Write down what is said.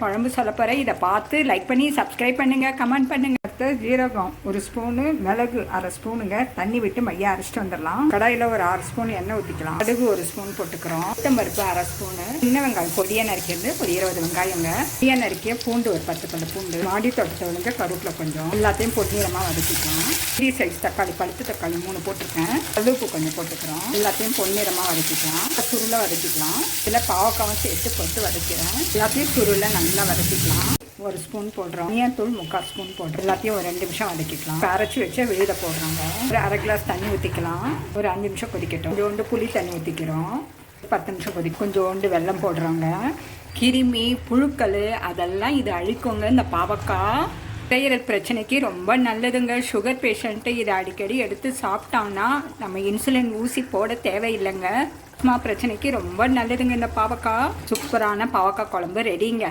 குழம்பு சொல்ல போகிறேன் இதை பார்த்து லைக் பண்ணி சப்ஸ்கிரைப் பண்ணுங்கள் கமெண்ட் பண்ணுங்க. அடுத்து ஜீரகம் ஒரு ஸ்பூனு மிளகு அரை ஸ்பூனுங்க தண்ணி விட்டு மையம் அரைச்சிட்டு வந்துடலாம். கடாயில் ஒரு அரை ஸ்பூன் எண்ணெய் ஊற்றிக்கலாம் கடுகு ஒரு ஸ்பூன் போட்டுக்கிறோம். பருப்பு அரை ஸ்பூனு சின்ன வெங்காயம் பொடியை நறுக்கிறது ஒரு இருபது வெங்காயங்க. பொடியை நறுக்கிய பூண்டு ஒரு பத்து பல்லு பூண்டு. மாடி தோட்டத்தவனுங்க கருவேப்பிலை கொஞ்சம். எல்லாத்தையும் பொன்னிறமாக வதக்கிக்கலாம். பெரிய சைஸ் தக்காளி பழுத்து தக்காளி மூணு போட்டிருக்கேன். கல்லுப்பு கொஞ்சம் போட்டுக்கிறோம். எல்லாத்தையும் பொன்னிறமாக வதக்கிக்கலாம். சுருளை வதக்கிக்கலாம். இதில் பாவக்காவும் சேர்த்து போட்டு வதக்கிறேன். எல்லாத்தையும் சுருளை நல்லா வதக்கிக்கலாம். ஒரு ஸ்பூன் போடுறோம். தூள் முக்கால் ஸ்பூன் போடுறோம் எல்லாத்தையும் ஒரு ரெண்டு நிமிஷம் வதக்கிக்கலாம். அரைச்சி வச்சு வெளியில் போடுறாங்க. ஒரு அரை கிளாஸ் தண்ணி ஊற்றிக்கலாம் ஒரு அஞ்சு நிமிஷம் கொதிக்கட்டும். கொஞ்சோண்டு புளி தண்ணி ஊற்றிக்கிறோம் பத்து நிமிஷம் கொதி கொஞ்சோண்டு வெல்லம் போடுறாங்க. கிருமி புழுக்கள் அதெல்லாம் இது அழிக்குங்க. இந்த பாவக்காய் நுரையீரல் பிரச்சனைக்கு ரொம்ப நல்லதுங்க. சுகர் பேஷண்ட்டு இதை அடிக்கடி எடுத்து சாப்பிட்டாங்கன்னா நம்ம இன்சுலின் ஊசி போட தேவையில்லைங்க. சும்மா பிரச்சனைக்கு ரொம்ப நல்லதுங்க இந்த பாவக்காய். சூப்பரான பாவக்காய் குழம்பு ரெடிங்க